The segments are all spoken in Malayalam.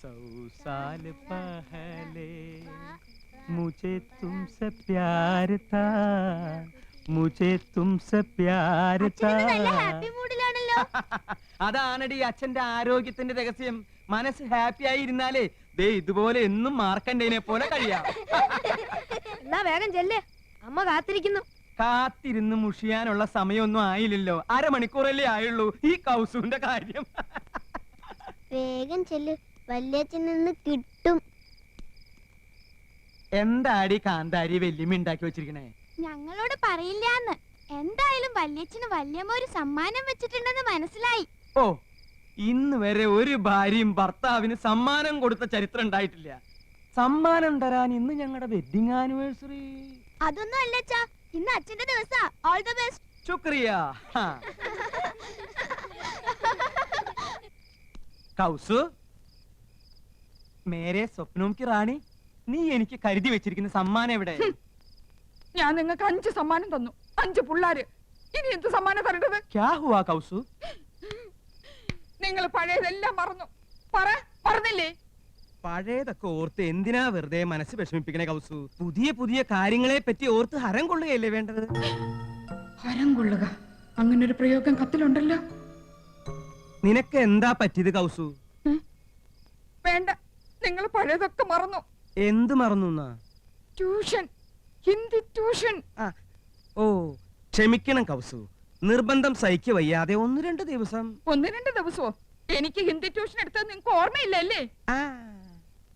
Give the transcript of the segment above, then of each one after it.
सौ साल पहले मुझे तुमसे प्यार था मुझे तुमसे प्यार था അച്ഛന് നല്ല ഹാപ്പി മൂഡിലാണല്ലോ അതാണടി അച്ഛന്റെ ആരോഗ്യത്തിന്റെ രഹസ്യം മനസ്സ് ഹാപ്പി ആയി ഇരുന്നാലേ ദേ ഇതുപോലെ എന്നും മാർക്കണ്ടേനെ പോലെ കഴിയാം എന്നാ വേഗം ചെല്ലേ അമ്മ കാത്തിരിക്കുന്നു കാത്തിരുന്ന് മുഷിയാനുള്ള സമയമൊന്നും ആയില്ലല്ലോ അരമണിക്കൂറല്ലേ ആയുള്ളൂ ഈ കൗസുവിന്റെ കാര്യം വേഗം ചെല്ല് വല്യച്ഛൻ നിന്ന് കിട്ടും. എന്താടി കാന്താരി വെല്ലുമി ഉണ്ടാക്കി വെച്ചിരിക്കണേ? ഞങ്ങളോട് പറയില്ലാന്ന്. എന്തായാലും വല്യച്ഛന് വല്യമ്മ ഒരു സമ്മാനം വെച്ചിട്ടുണ്ടെന്ന് മനസ്സിലായി. ഓ ഇന്ന് വരെ ഒരു ഭാര്യയും ഭർത്താവിന് സമ്മാനം കൊടുത്ത ചരിത്രം ഉണ്ടായിട്ടില്ല. സമ്മാനം തരാൻ ഇന്ന് ഞങ്ങളുടെ വെഡിങ് ആനിവേഴ്സറി അതൊന്നും അല്ലച്ചാ. ഇന്ന് അച്ഛന്റെ ദിവസാ. ഓൾ ദ ബെസ്റ്റ് ശുക്രിയ. കൗസു മേരെ സ്വപ്നവും കി റാണി നീ എനിക്ക് കരുതി വെച്ചിരിക്കുന്ന സമ്മാനം എവിടെ? ഞാൻ നിങ്ങൾക്ക് അഞ്ച് സമ്മാനം തന്നു. അഞ്ച് പിള്ളാര്. ഇനി എന്ത് സമ്മാനം തരേണ്ടത്? ക്യാ ഹുവാ കൗസു? നിങ്ങൾ പഴയതെല്ലാം മറന്നു. പറ മറന്നില്ലേ പഴയതൊക്കെ ഓർത്ത് എന്തിനാ വെറുതെ മനസ്സ് വിഷമിപ്പിക്കണേ കൗസു? പുതിയ പുതിയ കാര്യങ്ങളെ പറ്റി ഓർത്ത് ഹരം കൊള്ളുകയല്ലേ വേണ്ടത്? ഹരം കൊള്ളുക. അങ്ങനെ ഒരു പ്രയോഗം കത്തിലുണ്ടല്ലോ. നിനക്ക് എന്താ പറ്റിയത് കൗസു? വേണ്ട. നിങ്ങൾ പഴയതൊക്കെ മറന്നു. എന്ത് മറന്നു ട്യൂഷൻ. ഹിന്ദി ട്യൂഷൻ. ഓ ക്ഷമിക്കണം കൗസു. നിർബന്ധം സഹിക്ക വയ്യാതെ ഒന്ന് രണ്ട് ദിവസം. ഒന്ന് രണ്ട് ദിവസമോ എനിക്ക് ഹിന്ദി ട്യൂഷൻ എടുത്തത് നിങ്ങൾക്ക് ഓർമ്മയില്ലല്ലേ ആ,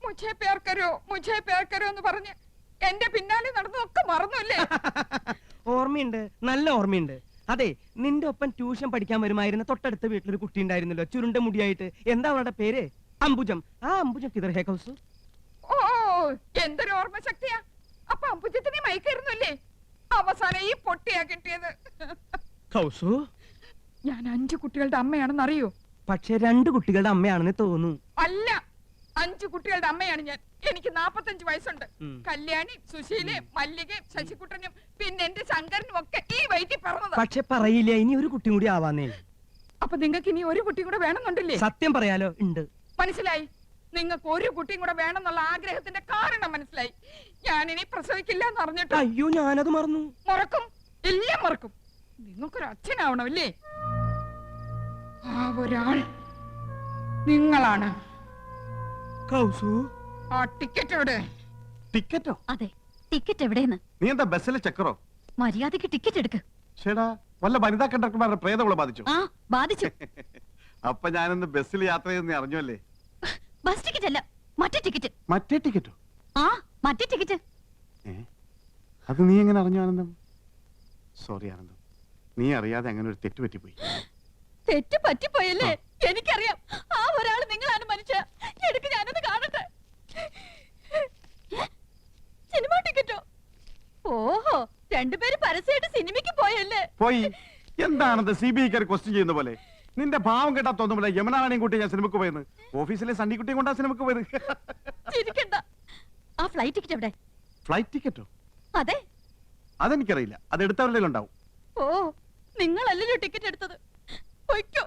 പേർക്കരോ പ്യാർ കരോ മുझे പ്യാർ കരോ എന്ന് പറഞ്ഞ് എന്റെ പിന്നാലെ നടന്നതൊക്കെ മറന്നല്ലേ ഓർമ്മയുണ്ട് നല്ല ഓർമ്മയുണ്ട്. അതെ നിന്റെ ഒപ്പം ട്യൂഷൻ പഠിക്കാൻ വരുമായിരുന്ന തൊട്ടടുത്ത വീട്ടിലൊരു കുട്ടി ഉണ്ടായിരുന്നല്ലോ ചുരുണ്ട മുടിയായിട്ട്. എന്താ അവളുടെ പേര്? അംബുജം. ആ അംബുജം കിതർ ഹേ കൗസു. ഓ എന്തൊരു ഓർമ്മ ശക്തിയാ അപ്പൊ അംബുജത്തിനെ മയക്കായിരുന്നല്ലേ അവസാനം ഈ പൊട്ടിയാ കിട്ടിയത്. കൗസു? ഞാൻ അഞ്ചു കുട്ടികളുടെ അമ്മയാണെന്ന് അറിയോ? പക്ഷെ രണ്ട് കുട്ടികളുടെ അമ്മയാണെന്ന് തോന്നുന്നു. അല്ല അഞ്ചു കുട്ടികളുടെ അമ്മയാണ് ഞാൻ. എനിക്ക് നാപ്പത്തഞ്ച് വയസ്സുണ്ട്. കല്യാണി സുശീല മല്ലികയും ശശികുട്ടനും പിന്നെ എന്റെ ശങ്കരനും ഒക്കെ ഈ വയറ്റിൽ പറഞ്ഞത് പക്ഷെ പറയില്ല ഇനി ഒരു കുട്ടിയും കൂടി ആവാന്നേ. അപ്പൊ നിങ്ങൾക്ക് ഇനി ഒരു കുട്ടിയും കൂടെ വേണമെന്നുണ്ടല്ലേ? സത്യം പറയാലോ ഉണ്ട്. മനസ്സിലായി? നിങ്ങൾക്ക് ഒരു കുട്ടിയും കൂടെ വേണമെന്നുള്ള ആഗ്രഹത്തിന്റെ കാരണം മനസ്സിലായി. ഞാൻ ഇനി പ്രസവിക്കില്ല എന്ന് അറിഞ്ഞിട്ട് അയ്യോ ഞാനത് മറന്നു. മറക്കും എല്ലാം മറക്കും. നിങ്ങൾക്കൊരു അച്ഛനാവണമല്ലേ? ആ ഒരാൾ നിങ്ങളാണ്. കൗസു ആ ടിക്കറ്റ് എവിടെ? ടിക്കറ്റോ? അതെ ടിക്കറ്റ് എവിടെയെന്ന്? നീ എന്താ ബസ്സിലെ ചക്കറോ? മര്യാദയ്ക്ക് ടിക്കറ്റ് എടുക്ക്. ചേടാ വല്ല വനിതാ കണ്ടക്ടർമാരുടെ പ്രേതവളെ ബാധിച്ചു? ആ ബാധിച്ചു. അപ്പൊ ഞാനിന്ന് ബസ്സിൽ യാത്ര ചെയ്തെന്ന് അറിഞ്ഞല്ലേ ബസ് ടിക്കറ്റ് അല്ല മറ്റേ ടിക്കറ്റ്. മറ്റേ ടിക്കറ്റോ? ആ മറ്റേ ടിക്കറ്റ്. അത് നീ എങ്ങനെ അറിഞ്ഞു ആനന്ദം? സോറി ആനന്ദം. നീ അറിയാതെ അങ്ങനെ ഒരു തെറ്റ് പറ്റിപ്പോയി. തെറ്റ് പറ്റിപ്പോയല്ലേ? എനിക്കറിയാം. ആ ഒരാൾ നിങ്ങളാണ് മനുഷ്യ. എടുക്ക് ഞാനൊന്ന് കാണട്ടെ. സിനിമ ടിക്കറ്റോ? ഓഹോ രണ്ടുപേരും പരസ്യമായിട്ട് സിനിമയ്ക്ക് പോയല്ലേ? പോയി. എന്താണ് സി ബി ഐക്കാർ ക്വസ്റ്റ്യൻ ചെയ്യുന്ന പോലെ. നിന്റെ ഭാവം കേട്ടാ തോന്നുമ്പോൾ യമനാണിയും കൂട്ടി ഞാൻ സിനിമക്ക് പോയത് ഓഫീസിലെ സണ്ണിക്കുട്ടിയും കൊണ്ടാ സിനിമക്ക് പോയത്. ചിരിക്കണ്ട. ആ ഫ്ലൈറ്റ് ടിക്കറ്റ് എവിടെ? ഫ്ലൈറ്റ് ടിക്കറ്റോ അതെ. അതെനിക്കറിയില്ല. അത് എടുത്തവരുടെ ഉണ്ടാവും ഓ നിങ്ങളല്ലല്ലോ ടിക്കറ്റ് എടുത്തത്. പൊയ്ക്കോ.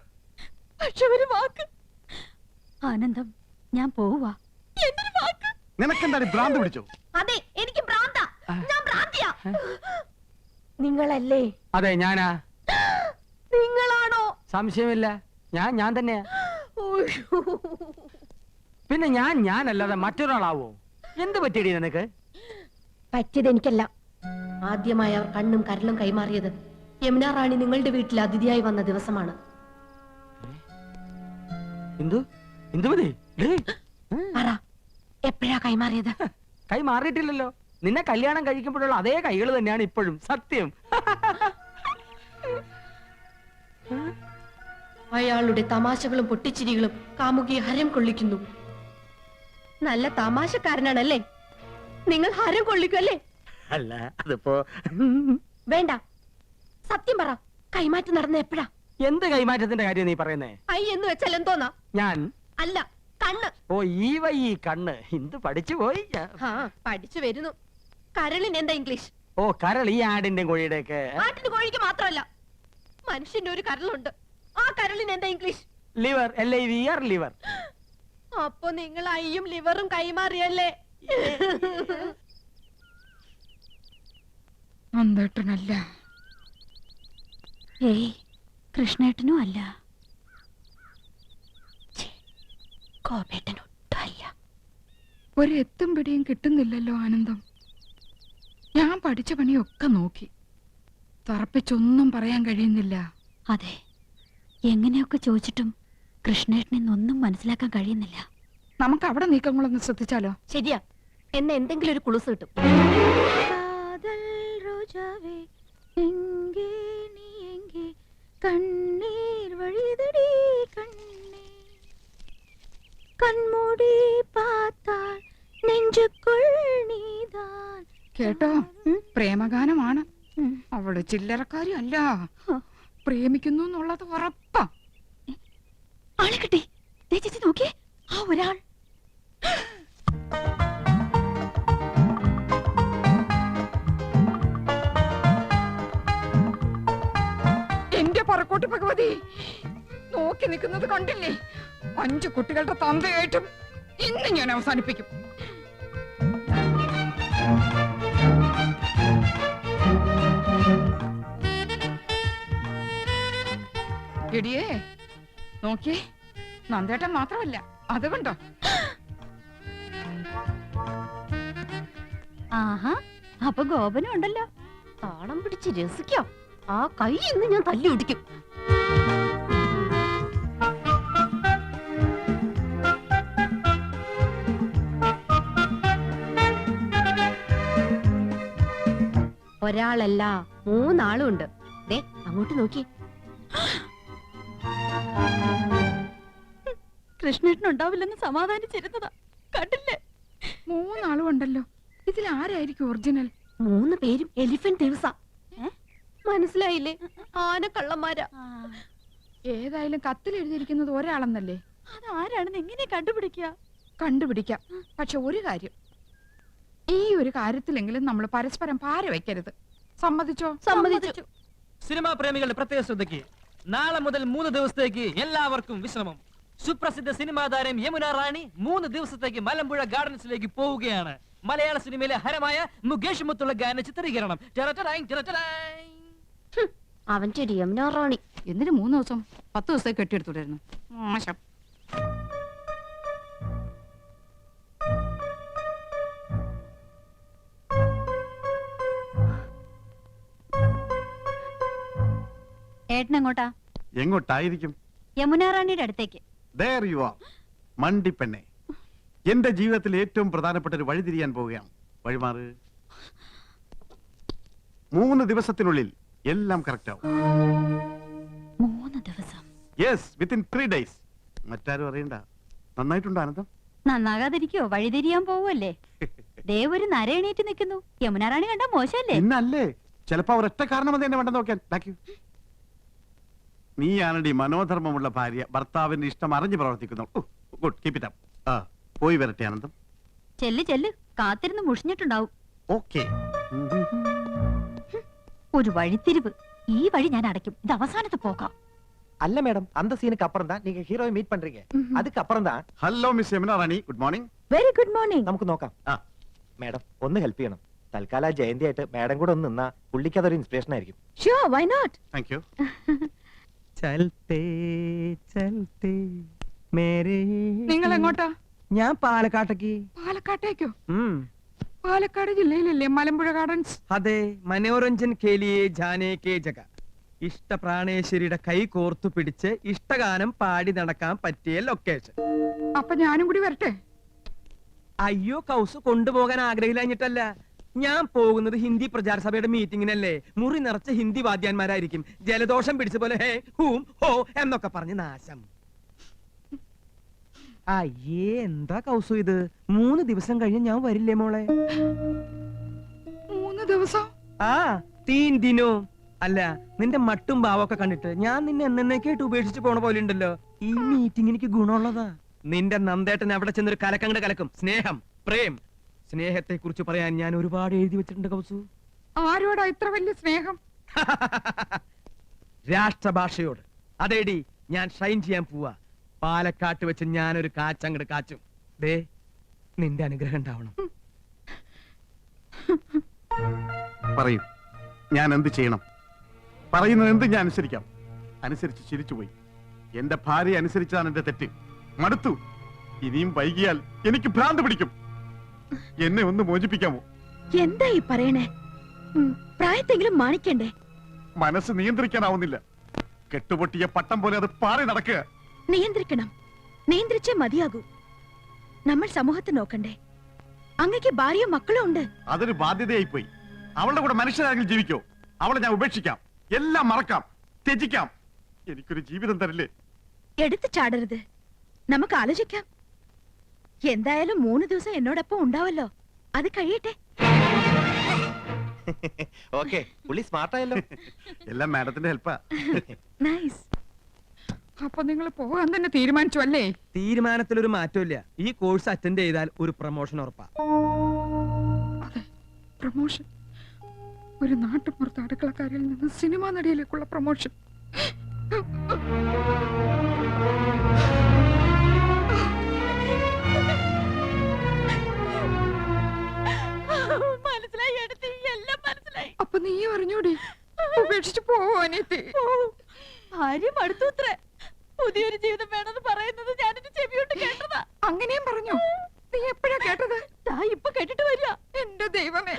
പക്ഷെ ഒരു വാക്ക്. ആനന്ദം ഞാൻ പോവാ എന്തൊരു വാക്ക്? ഭ്രാന്ത് പിടിച്ചോ? അതെ എനിക്ക് ഭ്രാന്ത. ഞാൻ ഭ്രാന്തിയാ. നിങ്ങളല്ലേ? അതെ ഞാനാ. നിങ്ങളാണോ? സംശയമില്ല. ഞാൻ ഞാൻ തന്നെയാ. പിന്നെ ഞാൻ ഞാനല്ലാതെ മറ്റൊരാളാവോ? എന്ത് പറ്റിയടി നിനക്ക്? പറ്റിയത് എനിക്കല്ല. ആദ്യമായി അവർ കണ്ണും കരലും കൈമാറിയത് യമുന റാണി നിങ്ങളുടെ വീട്ടിൽ അതിഥിയായി വന്ന ദിവസമാണ്. എന്തു? എന്തുമതി പറ. എപ്പോഴാ കൈമാറിയത്? കൈ മാറിയിട്ടില്ലല്ലോ. നിന്നെ കല്യാണം കഴിക്കുമ്പോഴുള്ള അതേ കൈകൾ തന്നെയാണ് ഇപ്പോഴും. സത്യം. അയാളുടെ തമാശകളും പൊട്ടിച്ചിരികളും കാമുകിയെ ഹരം കൊള്ളിക്കുന്നു. നല്ല തമാശക്കാരനാണല്ലേ? നിങ്ങൾ ഹരം കൊള്ളിക്കല്ലേ അല്ല അതിപ്പോ വേണ്ട. സത്യം പറ കൈമാറ്റം നടന്ന എപ്പോഴാ? എന്ത് കൈമാറ്റത്തിന്റെ കാര്യം നീ പറയുന്നേ? ഐ എന്ന് വെച്ചാൽ എന്തോന്നാ? ഞാൻ? അല്ല കണ്ണ്. ഓ ഈ വൈ ഈ കണ്ണ്. എന്ത് പഠിച്ചു പോയി? ഞാൻ. ആ പഠിച്ചു വരുന്നു. കരളിന് എന്താ ഇംഗ്ലീഷ്? ഓ കരൾ ഈ ആടിന്റെ കോഴിയുടെ ഒക്കെ ആട്ടിന് കോഴിക്ക് മാത്രമല്ല മനുഷ്യന്റെ ഒരു കരളുണ്ട്. ആ കരളിന് എന്താ English? Liver L I V R liver അപ്പൊ നിങ്ങൾ അയ്യും ലിവറും കൈമാറിയല്ലേ? നന്ദേട്ടനല്ല ഏയ് കൃഷ്ണേട്ടനും അല്ല. കോപേട്ടനും ഒരെത്തും ഒരു എത്തും പിടിയും കിട്ടുന്നില്ലല്ലോ ആനന്ദം. ഞാൻ പഠിച്ച പണിയൊക്കെ നോക്കി. തറപ്പിച്ചൊന്നും പറയാൻ കഴിയുന്നില്ല. അതെ. എങ്ങനെയൊക്കെ ചോദിച്ചിട്ടും കൃഷ്ണേട്ടനെ ഒന്നും മനസ്സിലാക്കാൻ കഴിയുന്നില്ല. നമുക്ക് അവിടെ നീക്കങ്ങളൊന്ന് ശ്രദ്ധിച്ചാലോ? ശരിയാ. എന്നെ എന്തെങ്കിലും ഒരു കുളുസ് കിട്ടും. കണ്ണീർ വഴിതടി കണ്ണേ. കൺമൂടി പാത്താൽ നെഞ്ചുക്കുൾ നീതാൻ കേട്ടോ? പ്രേമഗാനമാണ്. അവൾ ചില്ലറക്കാരി അല്ല. പ്രേമിക്കുന്നു എന്നുള്ളത് ഉറപ്പാ. ആളെ കിട്ടി ചേച്ചി നോക്കിയേ. ആ ഒരാൾ. എന്റെ പറക്കോട്ട് ഭഗവതി നോക്കി നിൽക്കുന്നത് കണ്ടില്ലേ? അഞ്ചു കുട്ടികളുടെ തന്തയായിട്ടും ഇന്ന് ഞാൻ അവസാനിപ്പിക്കും. എടിയേ നോക്കിയേ നന്ദേട്ടൻ മാത്രമല്ല അത് കണ്ടോ? ആഹാ അപ്പൊ ഗോപനും ഉണ്ടല്ലോ. താളം പിടിച്ച് രസിക്കാം. ആ കൈ ഇന്ന് ഞാൻ തല്ലി ഒടിക്കും. ഒരാളല്ല മൂന്നാളും ഉണ്ട്. ദേ അങ്ങോട്ട് നോക്കി കൃഷ്ണേട്ടൻ ഉണ്ടാവില്ലെന്ന് സമാധാനിച്ചിരുന്നതാ. കണ്ടില്ലേ? മൂന്നാളും ഉണ്ടല്ലോ ഇതിൽ ആരായിരിക്കും ഒറിജിനൽ മൂന്ന് പേരും എലിഫന്റ് ദിവസ. മനസ്സിലായില്ലേ? ആന കള്ളന്മാരാ. ഏതായാലും കത്തിൽ എഴുതിയിരിക്കുന്നത് ഒരാളെന്നല്ലേ? അതാരാണെന്ന് എങ്ങനെ കണ്ടുപിടിക്കുക? കണ്ടുപിടിക്കാം. പക്ഷെ ഒരു കാര്യം. ഈ ഒരു കാര്യത്തിലെങ്കിലും നമ്മൾ പരസ്പരം പാര വെക്കരുത്. സമ്മതിച്ചോ? സമ്മതിച്ചു. സിനിമാ പ്രേമികളുടെ പ്രത്യേക ശ്രദ്ധയ്ക്ക് നാളെ മുതൽ മൂന്ന് ദിവസത്തേക്ക് എല്ലാവർക്കും വിശ്രമം. സുപ്രസിദ്ധ സിനിമാ താരം യമുന റാണി മൂന്ന് ദിവസത്തേക്ക് മലമ്പുഴ ഗാർഡൻസിലേക്ക് പോവുകയാണ്. മലയാള സിനിമയിലെ ഹരമായ മുകേഷ് മുത്തുള്ള ഗാന ചിത്രീകരണം. അവന്റെ ഒരു യമുന റാണി. എന്തിനു മൂന്ന് ദിവസം? പത്ത് ദിവസത്തേക്ക് കെട്ടിയെടുത്തുണ്ടായിരുന്നു മോശം. ഏട്ടൻ എങ്ങോട്ടാ എങ്ങോട്ടായിരിക്കും? യമുന റാണിയുടെ അടുത്തേക്ക്. Are. മണ്ടിപ്പെണ്ണെ എന്റെ ജീവിതത്തിൽ ഏറ്റവും പ്രധാനപ്പെട്ട ഒരു വഴി തിരിയാൻ പോവുകയാണ്. വഴിമാറ്. മൂന്ന് ദിവസത്തിനുള്ളിൽ എല്ലാം കറക്റ്റ് ആവും. മൂന്ന് ദിവസം. യെസ് വിത്തിൻ ത്രീ ഡേയ്സ് മറ്റാരും അറിയണ്ട. നന്നായിട്ടുണ്ട് ആനന്ദം? നന്നാകാതിരിക്കോ? വഴിതിരിയാൻ പോവല്ലേ ദേ ഒരു നരയണീറ്റ് നിൽക്കുന്നു. യമുനാറാണി കണ്ട മോശമല്ലേ? പിന്നല്ലേ ചിലപ്പോ ഒരൊറ്റ കാരണം അത് എന്നെ വേണ്ട നോക്കാൻ? യു നീയാണടി മനോധർമ്മമുള്ള ഭാര്യ. ഭർത്താവിന്റെ ഇഷ്ടം അറിഞ്ഞു പ്രവർത്തിക്കുന്നു. ഗുഡ്. കീപ് ഇറ്റ് അപ്പ് ആ പോയി വരട്ടെ ആനന്ദം ചെല്ല് ചെല്ല്. കാത്തിരുന്ന് മുഷിഞ്ഞിട്ടുണ്ടാവും. ഓക്കെ. ഒരു വഴിത്തിരിവ്. ഈ വഴി ഞാൻ അടയ്ക്കും. ഇത് അവസാനത്ത് പോകാം. അല്ല മേഡം. அந்த സീനക്ക് അപ്പുറം தான் നിങ്ങൾ ഹീറോയെ മീറ്റ് പണ്ടിരിക്കേ அதுக்கு അപ്പുറം தான் hello miss Yamuna Rani good morning very good morning നമുക്ക് നോക്കാം. ആ. മേഡം ഒന്ന് ഹെൽപ്പ് ചെയ്യണം. തൽക്കാലം ജയന്തി ആയിട്ട് മേഡം കൂടെ ഒന്ന് നിന്നാ പുള്ളിക്ക് അതൊരു ഇൻസ്പിറേഷൻ ആയിരിക്കും. Sure why not thank you ചൽത്തേ ചൽത്തേ മേരേ. നിങ്ങൾ എങ്ങോട്ടാ ഞാൻ പാലക്കാട്ടേക്ക്. പാലക്കാട്ടേക്കോ? പാലക്കാട് ജില്ലയിലല്ലേ? മലമ്പുഴ ഗാർഡൻസ്? അതെ മനോരഞ്ജൻ കേലിയെ ജാനേ കേ ജഗ ഇഷ്ട പ്രാണേശ്വരിയുടെ കൈ കോർത്തു പിടിച്ച് ഇഷ്ടഗാനം പാടി നടക്കാൻ പറ്റിയ ലൊക്കേഷൻ. അപ്പൊ ഞാനും കൂടി വരട്ടെ? അയ്യോ കൗസ് കൊണ്ടുപോകാൻ ആഗ്രഹിച്ചിട്ടല്ല ഞാൻ പോകുന്നത് ഹിന്ദി പ്രചാര സഭയുടെ മീറ്റിങ്ങിനല്ലേ. മുറി നിറച്ച ഹിന്ദി വാദ്യാന്മാരായിരിക്കും. ജലദോഷം പിടിച്ച പോലെ ഹേ ഹൂം ഹോ എന്നൊക്കെ പറഞ്ഞ് നാശം. അയ്യേ എന്താ കൗസു ഇത്? മൂന്ന് ദിവസം കഴിഞ്ഞ് ഞാൻ വരില്ലേ മോളെ? മൂന്ന് ദിവസം? ആ തീൻ ദിനോ. അല്ല നിന്റെ മട്ടും ഭാവമൊക്കെ കണ്ടിട്ട് ഞാൻ നിന്നെ എന്നേക്കായിട്ട് ഉപേക്ഷിച്ച് പോണ പോലെ ഉണ്ടല്ലോ. ഈ മീറ്റിംഗ് എനിക്ക് ഗുണമുള്ളതാ. നിന്റെ നന്ദേട്ടൻ അവിടെ ചെന്നൊരു കലക്കങ്ങടെ കലക്കും. സ്നേഹം പ്രേം. സ്നേഹത്തെ കുറിച്ച് പറയാൻ ഞാൻ ഒരുപാട് എഴുതി വെച്ചിട്ടുണ്ട് കൗസു. ആരോടാ ഇത്ര വലിയ സ്നേഹം? രാഷ്ട്രഭാഷയോട്. അതേടി ഞാൻ ഷൈൻ ചെയ്യാൻ പോവാ. പാലക്കാട്ട് വെച്ച് ഞാനൊരു കാച്ചങ്ങട് കാച്ചും. ദേ നിന്റെ അനുഗ്രഹം ഉണ്ടാവണം. പറയൂ. ഞാൻ എന്ത് ചെയ്യണം? പറയുന്നത് എന്ത് ഞാൻ അനുസരിക്കാം? അനുസരിച്ച് ചിരിച്ചുപോയി എന്റെ ഭാര്യ അനുസരിച്ചാണ് എന്റെ തെറ്റ്. മടുത്തു. ഇനിയും വൈകിയാൽ എനിക്ക് ഭ്രാന്ത് പിടിക്കും. എന്നെ ഒന്ന് മോചിപ്പിക്കാമോ? എന്താ ഈ പറയണേ? പ്രായത്തെങ്കിലും മാണിക്കണ്ടേ മനസ്സ് നിയന്ത്രിക്കാനാവുന്നില്ല. കെട്ടുപൊട്ടിയ പട്ടം പോലെ അത് പാറി നടക്കുക. നിയന്ത്രിക്കണം. നിയന്ത്രിച്ചേ മതിയാകൂ. നമ്മൾ സമൂഹത്തെ നോക്കണ്ടേ? അങ്ങക്ക് ഭാര്യയും മക്കളും ഉണ്ട്? അതൊരു ബാധ്യതയായി പോയി അവളുടെ കൂടെ മനുഷ്യരാരെങ്കിലും ജീവിക്കോ? അവളെ ഞാൻ ഉപേക്ഷിക്കാം. എല്ലാം മറക്കാം. ത്യജിക്കാം. എനിക്കൊരു ജീവിതം തരില്ലേ? എടുത്തു ചാടരുത്. നമുക്ക് ആലോചിക്കാം. എന്തായാലും മൂന്ന് ദിവസം എന്നോടൊപ്പം ഉണ്ടാവല്ലോ. അത് കഴിയട്ടെ. ഓക്കെ പുള്ളി സ്മാർട്ടായല്ലോ. എല്ലാം മാഡത്തിന്റെ ഹെൽപ്പാ. നൈസ്. അപ്പൊ നിങ്ങൾ പോകാൻ തന്നെ തീരുമാനിച്ചു അല്ലേ? തീരുമാനത്തിൽ ഒരു മാറ്റമില്ല. ഈ കോഴ്സ് അറ്റൻഡ് ചെയ്താൽ ഒരു പ്രൊമോഷൻ ഉറപ്പാ. അതെ പ്രൊമോഷൻ. ഒരു നാട്ടുപുറത്ത് അടുക്കളക്കാരിൽ നിന്ന് സിനിമാ നടിയിലേക്കുള്ള പ്രൊമോഷൻ. അപ്പൊ നീ അറിഞ്ഞൂടി? ഉപേക്ഷിച്ചു പോവാനേത്തി ഭാര്യ മടുത്തൂത്രേ പുതിയൊരു ജീവിതം വേണമെന്ന് പറയുന്നത് ഞാൻ എന്റെ ചെവിയോട്ട് കേട്ടതാ. അങ്ങനെയും പറഞ്ഞു? നീ എപ്പോഴാ കേട്ടത്? ഞാൻ ഇപ്പൊ കേട്ടിട്ട് വരിക. എന്റെ ദൈവമേ.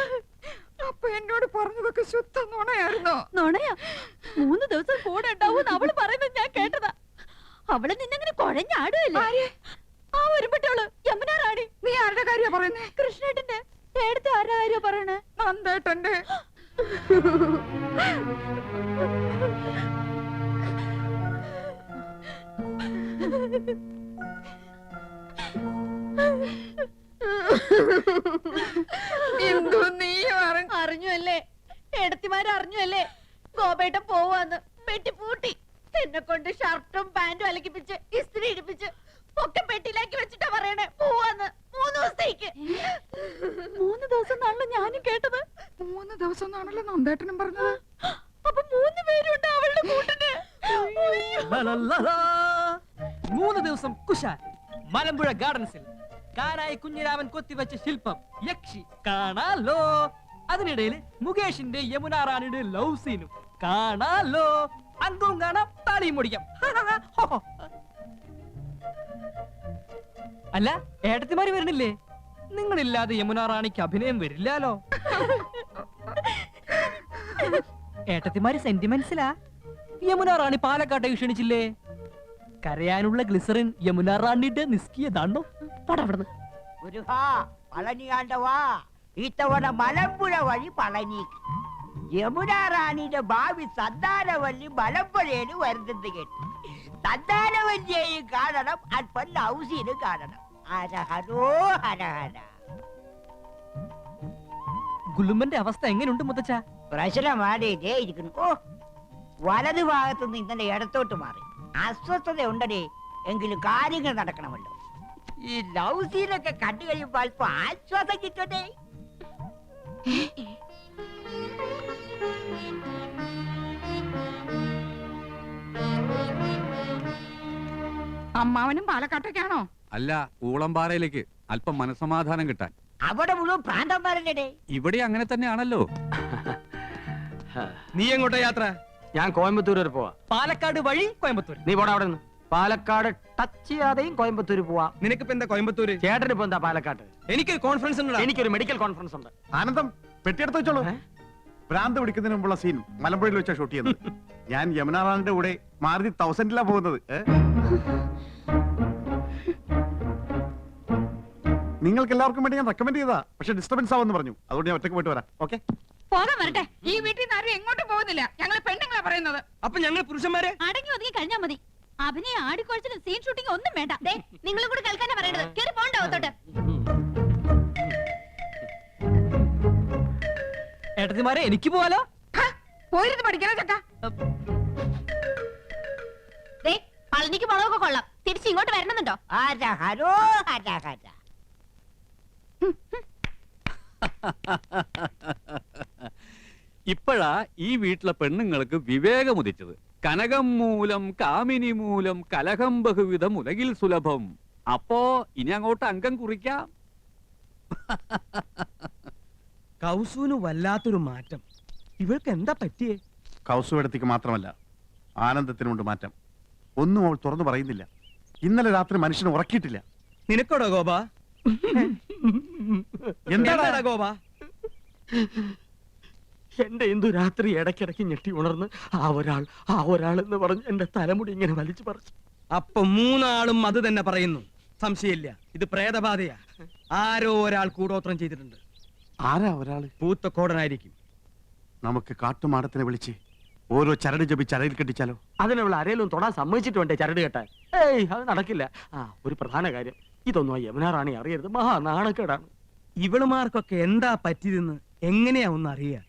അപ്പൊ എന്നോട് പറഞ്ഞതൊക്കെ ശുദ്ധ നുണയായിരുന്നോ? നുണയാ? മൂന്ന് ദിവസം കൂടെ ഉണ്ടാവും അവൾ പറയുന്നത് ഞാൻ കേട്ടതാ. അവൾ നിന്നങ്ങനെ കുഴഞ്ഞാടുകയല്ലേ? ആ ഒരുപെട്ടവൾ യമുന റാണി. നീ ആരുടെ കാര്യ പറയുന്നേ? കൃഷ്ണേട്ടന്റെ നേരത്തെ ആരുടെ കാര്യ പറയണേ? നന്ദേട്ടന്റെ. എന്തോ നീ അറിഞ്ഞ അല്ലേ എടത്തിമാര് അറിഞ്ഞു അല്ലേ ഗോപേട്ടൻ പോവാന്ന് പെട്ടി പൂട്ടി. എന്നെ കൊണ്ട് ഷർട്ടും പാന്റും അലക്കിപ്പിച്ച് ഇസ്തിരി ഇടിപ്പിച്ച് ഒക്കെ പെട്ടിയിലാക്കി വെച്ചിട്ടാ പറയണേ. പോവാന്ന്. മൂന്ന് ദിവസത്തേക്ക്. മൂന്ന് ദിവസം എന്നാണല്ലോ ഞാനും കേട്ടത്. മൂന്ന് ദിവസം എന്നാണല്ലോ നന്ദേട്ടനും പറഞ്ഞത്. അപ്പൊ മൂന്ന് പേരുണ്ട് അവളുടെ കൂട്ടിന്. ലലലലാ. മൂന്ന് ദിവസം കുശാൽ മലമ്പുഴ ഗാർഡൻസിൽ കാനായി കുഞ്ഞിരാമൻ കൊത്തിവെച്ച ശില്പം യക്ഷി കാണാലോ. അതിനിടയിൽ മുകേഷിന്റെ യമുന റാണിയുടെ ലവ് സീനും കാണാലോ. അങ്കവും കാണാം താടിയും മുടിക്കാം ഹോ. അല്ല ഏട്ടത്തിമാര് വരണില്ലേ നിങ്ങളില്ലാതെ യമുന റാണിക്ക് അഭിനയം വരില്ലാലോ? ഏട്ടത്തിമാര് സെന്റിമെന്റ്സിലാ? യമുന റാണി പാലക്കാട്ടേക്ക് ക്ഷണിച്ചില്ലേ കരയാനുള്ള ഗ്ലിസറിൻ യമുന റാണിയുടെ നിസ്കിയതാണോ? പടവിടുന്ന് മലമ്പുഴ വഴി പളനിക്ക് യമുന റാണിയുടെ ഭാവി സന്താനവല്ലി മലമ്പുഴയിൽ വരുന്നത് കേട്ടു. സന്താനവല്ലിയെയും കാണണം. അല്പം ലൗസിനും കാണണം. ഹരഹരോ ഹരഹര. ഗുലുമന്റെ അവസ്ഥ എങ്ങനെയുണ്ട് മുത്തച്ഛ? പ്രശ്നമാടേ ഇരിക്കുന്നു. ഓ വലതു ഭാഗത്തു നിന്ന് ഇന്നലെ ഇടത്തോട്ട് മാറി. അസ്വസ്ഥത ഉണ്ടടേ എങ്കിലും കാര്യങ്ങൾ നടക്കണമല്ലോ. ഈ ലവ് സീനൊക്കെ കണ്ടു കഴിയുമ്പോൾ അല്പം ആശ്വാസം കിട്ടട്ടെ അമ്മാവനും പാലക്കാട്ടേക്കാണോ? അല്ല ഊളംപാറയിലേക്ക്. അല്പം മനസമാധാനം കിട്ടാൻ. അവിടെ മുഴുവൻ പ്രാന്തന്മാരല്ലേ ഇവിടെ അങ്ങനെ തന്നെയാണല്ലോ. നീ എങ്ങോട്ടാ യാത്ര? ഞാൻ കോയമ്പത്തൂർ വരെ പോവാ. പാലക്കാട് വഴി കോയമ്പത്തൂർ നീ പോടാ അവിടെ നിന്ന് പാലക്കാട് ടച്ച് ചെയ്യാതെയും കോയമ്പത്തൂർ പോവാ. നിനക്കിപ്പോ എന്താ കോയമ്പത്തൂര്? ചേട്ടന് ഇപ്പൊ എന്താ പാലക്കാട്? എനിക്ക് കോൺഫറൻസ് ഉണ്ട് എനിക്കൊരു മെഡിക്കൽ കോൺഫറൻസ് ഉണ്ട്. ആനന്ദം പെട്ടിയെടുത്ത് വെച്ചോളൂ. ഭ്രാന്ത് പിടിക്കുന്നതിന് മുമ്പുള്ള സീൻ മലമ്പുഴയിൽ വെച്ചാ ഷൂട്ട് ചെയ്യുന്നത്. ഞാൻ യമുനാറാണിന്റെ കൂടെ മാരുതി തൗസൻഡിലാ പോകുന്നത്. നിങ്ങൾക്ക് എല്ലാവർക്കും വേണ്ടി ഞാൻ റെക്കമെൻഡ് ചെയ്താ പക്ഷെ ഡിസ്റ്റർബൻസ് ആവെന്ന് പറഞ്ഞു. അതുകൊണ്ട് ഞാൻ ഒറ്റയ്ക്ക് പോയിട്ട് വരാം. ഓക്കെ പോകാൻ വരട്ടെ. ഈ വീട്ടിൽ നിന്ന് ആരും എങ്ങോട്ടും പോകുന്നില്ല. ഞങ്ങൾ പെണ്ണുങ്ങളാ പറയുന്നത്. അപ്പൊ ഞങ്ങൾ പുരുഷന്മാരെ? അടങ്ങി ഒതുങ്ങി കഴിഞ്ഞാ മതി. അഭിനയ ആടിക്കൊഴിച്ചിലും സീൻ ഷൂട്ടിംഗ് ഒന്നും വേണ്ട. നിങ്ങളും കൂടി കേൾക്കാനാ പറയണത്. കേറി പോണ്ടോ അകത്തോട്ട്. ഏട്ടത്തിമാരെ എനിക്ക് പോവാലോ? പോയിരുന്നു പഠിക്കാനോ ചക്ക. ദേ പളനിക്ക് മുളകൊക്കെ കൊള്ളാം. തിരിച്ച് ഇങ്ങോട്ട് വരണമെന്നുണ്ടോ? ഇപ്പോഴാ ഈ വീട്ടിലെ പെണ്ണുങ്ങൾക്ക് വിവേകമുദിച്ചത്. കനകം മൂലം കാമിനി മൂലം കലഹം ബഹുവിധം ഉലകിൽ സുലഭം. അപ്പോ ഇനി അങ്ങോട്ട് അംഗം കുറിക്കാം. കൗസുവിന് വല്ലാത്തൊരു മാറ്റം. ഇവൾക്ക് എന്താ പറ്റിയേ? കൗസുവടത്തിക്ക് മാത്രമല്ല ആനന്ദത്തിനുണ്ട് മാറ്റം. ഒന്നും അവൾ തുറന്നു പറയുന്നില്ല. ഇന്നലെ രാത്രി മനുഷ്യനെ ഉറക്കിയിട്ടില്ല. നിനക്കോടോ ഗോപ? എന്താടാ? ഗോപ? എന്റെ എന്തു രാത്രി ഇടയ്ക്കിടയ്ക്ക് ഞെട്ടി ഉണർന്ന് ആ ഒരാൾ ആ ഒരാൾ എന്ന് പറഞ്ഞ് എന്റെ തലമുടി ഇങ്ങനെ വലിച്ചു പറിച്ചു. അപ്പൊ മൂന്നാളും അത് തന്നെ പറയുന്നു. സംശയമില്ല. ഇത് പ്രേതബാധയാ. ആരോ ഒരാൾ കൂടോത്രം ചെയ്തിട്ടുണ്ട്. ആരാ ഒരാൾ? പൂത്തക്കോടനായിരിക്കും നമുക്ക് കാട്ടുമാടത്തിനെ വിളിച്ച് ഓരോ ചരട് ചൊപ്പി ചരടിൽ കെട്ടിച്ചാലോ? അതിനുള്ള ആരേലും തൊടാൻ സമ്മതിച്ചിട്ട് വേണ്ടേ ചരട് കെട്ടാൻ. ഏയ് അത് നടക്കില്ല. ആ ഒരു പ്രധാന കാര്യം. ഇതൊന്നും ആ യമുനാറാണി അറിയരുത്. മഹാ നാണക്കേടാണ് ഇവളുമാർക്കൊക്കെ എന്താ പറ്റിയതെന്ന് എങ്ങനെയാ ഒന്ന് അറിയാ